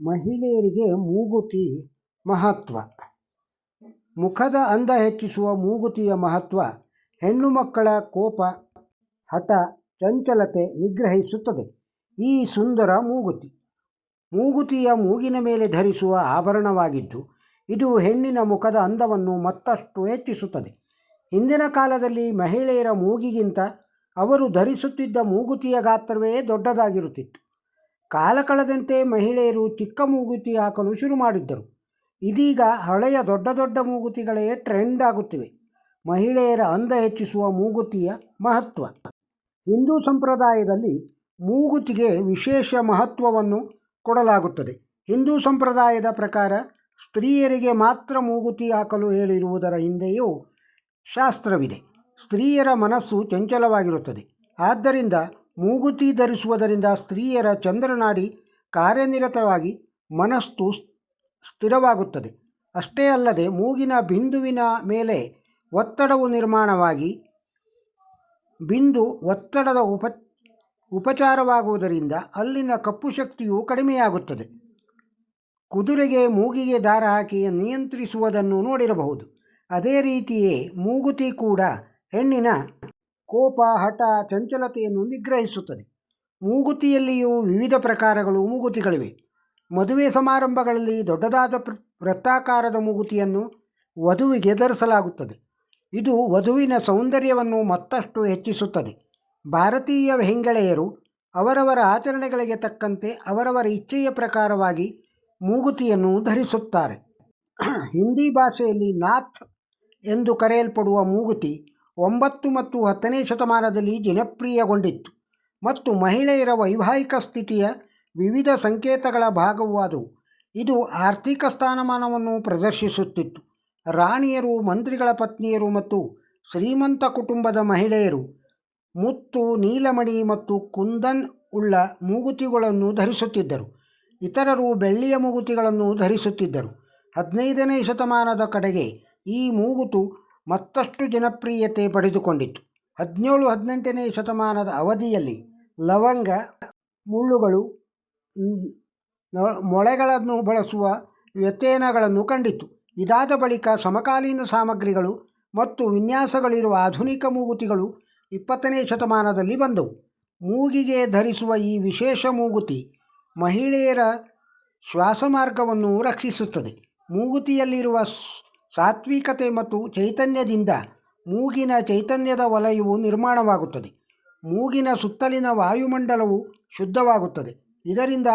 ಮಹಿಳೆಯರಿಗೆ ಮೂಗುತಿ ಮಹತ್ವ. ಮುಖದ ಅಂದ ಹೆಚ್ಚಿಸುವ ಮೂಗುತಿಯ ಮಹತ್ವ ಹೆಣ್ಣು ಮಕ್ಕಳ ಕೋಪ, ಹಠ, ಚಂಚಲತೆ ನಿಗ್ರಹಿಸುತ್ತದೆ. ಈ ಸುಂದರ ಮೂಗುತಿ. ಮೂಗುತಿಯ ಮೂಗಿನ ಮೇಲೆ ಧರಿಸುವ ಆಭರಣವಾಗಿದ್ದು, ಇದು ಹೆಣ್ಣಿನ ಮುಖದ ಅಂದವನ್ನು ಮತ್ತಷ್ಟು ಹೆಚ್ಚಿಸುತ್ತದೆ. ಹಿಂದಿನ ಕಾಲದಲ್ಲಿ ಮಹಿಳೆಯರ ಮೂಗಿಗಿಂತ ಅವರು ಧರಿಸುತ್ತಿದ್ದ ಮೂಗುತಿಯ ಗಾತ್ರವೇ ದೊಡ್ಡದಾಗಿರುತ್ತಿತ್ತು. ಕಾಲ ಕಳೆದಂತೆ ಮಹಿಳೆಯರು ಚಿಕ್ಕ ಮೂಗುತಿ ಹಾಕಲು ಶುರು ಮಾಡಿದ್ದರು. ಇದೀಗ ಹಳೆಯ ದೊಡ್ಡ ದೊಡ್ಡ ಮೂಗುತಿಗಳೇ ಟ್ರೆಂಡ್ ಆಗುತ್ತಿವೆ. ಮಹಿಳೆಯರ ಅಂದ ಹೆಚ್ಚಿಸುವ ಮೂಗುತಿಯ ಮಹತ್ವ. ಹಿಂದೂ ಸಂಪ್ರದಾಯದಲ್ಲಿ ಮೂಗುತಿಗೆ ವಿಶೇಷ ಮಹತ್ವವನ್ನು ಕೊಡಲಾಗುತ್ತದೆ. ಹಿಂದೂ ಸಂಪ್ರದಾಯದ ಪ್ರಕಾರ ಸ್ತ್ರೀಯರಿಗೆ ಮಾತ್ರ ಮೂಗುತಿ ಹಾಕಲು ಹೇಳಿರುವುದರ ಹಿಂದೆಯೂ ಶಾಸ್ತ್ರವಿದೆ. ಸ್ತ್ರೀಯರ ಮನಸ್ಸು ಚಂಚಲವಾಗಿರುತ್ತದೆ. ಆದ್ದರಿಂದ ಮೂಗುತಿ ಧರಿಸುವುದರಿಂದ ಸ್ತ್ರೀಯರ ಚಂದ್ರನಾಡಿ ಕಾರ್ಯನಿರತವಾಗಿ ಮನಸ್ಸು ಸ್ಥಿರವಾಗುತ್ತದೆ. ಅಷ್ಟೇ ಅಲ್ಲದೆ ಮೂಗಿನ ಬಿಂದುವಿನ ಮೇಲೆ ಒತ್ತಡವು ನಿರ್ಮಾಣವಾಗಿ ಬಿಂದು ಒತ್ತಡದ ಉಪ, ಉಪಚಾರವಾಗುವುದರಿಂದ ಅಲ್ಲಿನ ಕಪ್ಪು ಶಕ್ತಿಯು ಕಡಿಮೆಯಾಗುತ್ತದೆ. ಕುದುರೆಗೆ ಮೂಗಿಗೆ ದಾರ ಹಾಕಿ ನಿಯಂತ್ರಿಸುವುದನ್ನು ನೋಡಿರಬಹುದು. ಅದೇ ರೀತಿಯೇ ಮೂಗುತಿ ಕೂಡ ಹೆಣ್ಣಿನ ಕೋಪ, ಹಠ, ಚಂಚಲತೆಯನ್ನು ನಿಗ್ರಹಿಸುತ್ತದೆ. ಮೂಗುತಿಯಲ್ಲಿಯೂ ವಿವಿಧ ಪ್ರಕಾರಗಳು ಮೂಗುತಿಗಳಿವೆ. ಮದುವೆ ಸಮಾರಂಭಗಳಲ್ಲಿ ದೊಡ್ಡದಾದ ವೃತ್ತಾಕಾರದ ಮೂಗುತಿಯನ್ನು ವಧುವಿಗೆ ಧರಿಸಲಾಗುತ್ತದೆ. ಇದು ವಧುವಿನ ಸೌಂದರ್ಯವನ್ನು ಮತ್ತಷ್ಟು ಹೆಚ್ಚಿಸುತ್ತದೆ. ಭಾರತೀಯ ಹೆಂಗಳೆಯರು ಅವರವರ ಆಚರಣೆಗಳಿಗೆ ತಕ್ಕಂತೆ ಅವರವರ ಇಚ್ಛೆಯ ಪ್ರಕಾರವಾಗಿ ಮೂಗುತಿಯನ್ನು ಧರಿಸುತ್ತಾರೆ. ಹಿಂದಿ ಭಾಷೆಯಲ್ಲಿ ನಾಥ್ ಎಂದು ಕರೆಯಲ್ಪಡುವ ಮೂಗುತಿ ಒಂಬತ್ತು ಮತ್ತು ಹತ್ತನೇ ಶತಮಾನದಲ್ಲಿ ಜನಪ್ರಿಯಗೊಂಡಿತ್ತು ಮತ್ತು ಮಹಿಳೆಯರ ವೈವಾಹಿಕ ಸ್ಥಿತಿಯ ವಿವಿಧ ಸಂಕೇತಗಳ ಭಾಗವಾದವು. ಇದು ಆರ್ಥಿಕ ಸ್ಥಾನಮಾನವನ್ನು ಪ್ರದರ್ಶಿಸುತ್ತಿತ್ತು. ರಾಣಿಯರು, ಮಂತ್ರಿಗಳ ಪತ್ನಿಯರು ಮತ್ತು ಶ್ರೀಮಂತ ಕುಟುಂಬದ ಮಹಿಳೆಯರು ಮುತ್ತು, ನೀಲಮಣಿ ಮತ್ತು ಕುಂದನ್ ಉಳ್ಳ ಮೂಗುತಿಗಳನ್ನು ಧರಿಸುತ್ತಿದ್ದರು. ಇತರರು ಬೆಳ್ಳಿಯ ಮೂಗುತಿಗಳನ್ನು ಧರಿಸುತ್ತಿದ್ದರು. ಹದಿನೈದನೇ ಶತಮಾನದ ಕಡೆಗೆ ಈ ಮೂಗುತು ಮತ್ತಷ್ಟು ಜನಪ್ರಿಯತೆ ಪಡೆದುಕೊಂಡಿತು. ಹದಿನೇಳು, ಹದಿನೆಂಟನೇ ಶತಮಾನದ ಅವಧಿಯಲ್ಲಿ ಲವಂಗ ಮುಳ್ಳುಗಳು ಮೊಳೆಗಳನ್ನು ಬಳಸುವ ವ್ಯತ್ಯಯನಗಳನ್ನು ಕಂಡಿತು. ಇದಾದ ಬಳಿಕ ಸಮಕಾಲೀನ ಸಾಮಗ್ರಿಗಳು ಮತ್ತು ವಿನ್ಯಾಸಗಳಿರುವ ಆಧುನಿಕ ಮೂಗುತಿಗಳು ಇಪ್ಪತ್ತನೇ ಶತಮಾನದಲ್ಲಿ ಬಂದವು. ಮೂಗಿಗೆ ಧರಿಸುವ ಈ ವಿಶೇಷ ಮೂಗುತಿ ಮಹಿಳೆಯರ ಶ್ವಾಸಮಾರ್ಗವನ್ನು ರಕ್ಷಿಸುತ್ತದೆ. ಮೂಗುತಿಯಲ್ಲಿರುವ ಸಾತ್ವಿಕತೆ ಮತ್ತು ಚೈತನ್ಯದಿಂದ ಮೂಗಿನ ಚೈತನ್ಯದ ವಲಯವು ನಿರ್ಮಾಣವಾಗುತ್ತದೆ. ಮೂಗಿನ ಸುತ್ತಲಿನ ವಾಯುಮಂಡಲವು ಶುದ್ಧವಾಗುತ್ತದೆ. ಇದರಿಂದ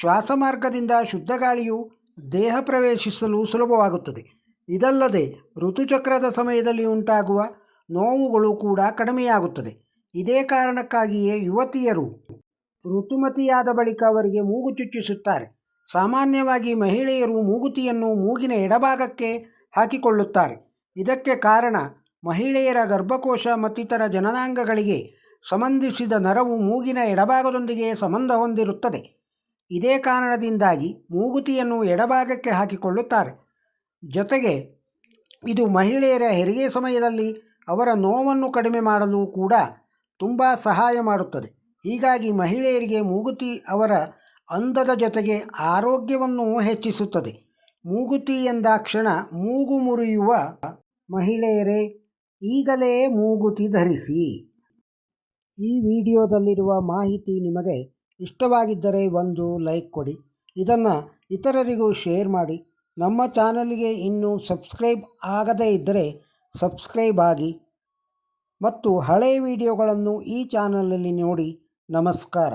ಶ್ವಾಸಮಾರ್ಗದಿಂದ ಶುದ್ಧ ಗಾಳಿಯು ದೇಹ ಪ್ರವೇಶಿಸಲು ಸುಲಭವಾಗುತ್ತದೆ. ಇದಲ್ಲದೆ ಋತುಚಕ್ರದ ಸಮಯದಲ್ಲಿ ಉಂಟಾಗುವ ನೋವುಗಳು ಕೂಡ ಕಡಿಮೆಯಾಗುತ್ತದೆ. ಇದೇ ಕಾರಣಕ್ಕಾಗಿಯೇ ಯುವತಿಯರು ಋತುಮತಿಯಾದ ಬಳಿಕ ಅವರಿಗೆ ಮೂಗು ಚುಚ್ಚಿಸುತ್ತಾರೆ ಸಾಮಾನ್ಯವಾಗಿ ಮಹಿಳೆಯರು ಮೂಗುತಿಯನ್ನು ಮೂಗಿನ ಎಡಭಾಗಕ್ಕೆ ಹಾಕಿಕೊಳ್ಳುತ್ತಾರೆ. ಇದಕ್ಕೆ ಕಾರಣ ಮಹಿಳೆಯರ ಗರ್ಭಕೋಶ ಮತ್ತಿತರ ಜನನಾಂಗಗಳಿಗೆ ಸಂಬಂಧಿಸಿದ ನರವು ಮೂಗಿನ ಎಡಭಾಗದೊಂದಿಗೆ ಸಂಬಂಧ ಹೊಂದಿರುತ್ತದೆ. ಇದೇ ಕಾರಣದಿಂದಾಗಿ ಮೂಗುತಿಯನ್ನು ಎಡಭಾಗಕ್ಕೆ ಹಾಕಿಕೊಳ್ಳುತ್ತಾರೆ. ಜೊತೆಗೆ ಇದು ಮಹಿಳೆಯರ ಹೆರಿಗೆ ಸಮಯದಲ್ಲಿ ಅವರ ನೋವನ್ನು ಕಡಿಮೆ ಮಾಡಲು ಕೂಡ ತುಂಬ ಸಹಾಯ ಮಾಡುತ್ತದೆ. ಹೀಗಾಗಿ ಮಹಿಳೆಯರಿಗೆ ಮೂಗುತಿ ಅವರ ಅಂದದ ಜೊತೆಗೆ ಆರೋಗ್ಯವನ್ನು ಹೆಚ್ಚಿಸುತ್ತದೆ. ಮೂಗುತಿ ಎಂದಾಕ್ಷಣ ಮೂಗು ಮುರಿಯುವ ಮಹಿಳೆಯರೇ, ಈಗಲೇ ಮೂಗುತಿ ಧರಿಸಿ. ಈ ವಿಡಿಯೋದಲ್ಲಿರುವ ಮಾಹಿತಿ ನಿಮಗೆ ಇಷ್ಟವಾಗಿದ್ದರೆ ಒಂದು ಲೈಕ್ ಕೊಡಿ. ಇದನ್ನು ಇತರರಿಗೂ ಶೇರ್ ಮಾಡಿ. ನಮ್ಮ ಚಾನಲ್ಗೆ ಇನ್ನೂ ಸಬ್ಸ್ಕ್ರೈಬ್ ಆಗದೇ ಇದ್ದರೆ ಸಬ್ಸ್ಕ್ರೈಬ್ ಆಗಿ. ಮತ್ತು ಹಳೆಯ ವಿಡಿಯೋಗಳನ್ನು ಈ ಚಾನಲಲ್ಲಿ ನೋಡಿ. ನಮಸ್ಕಾರ.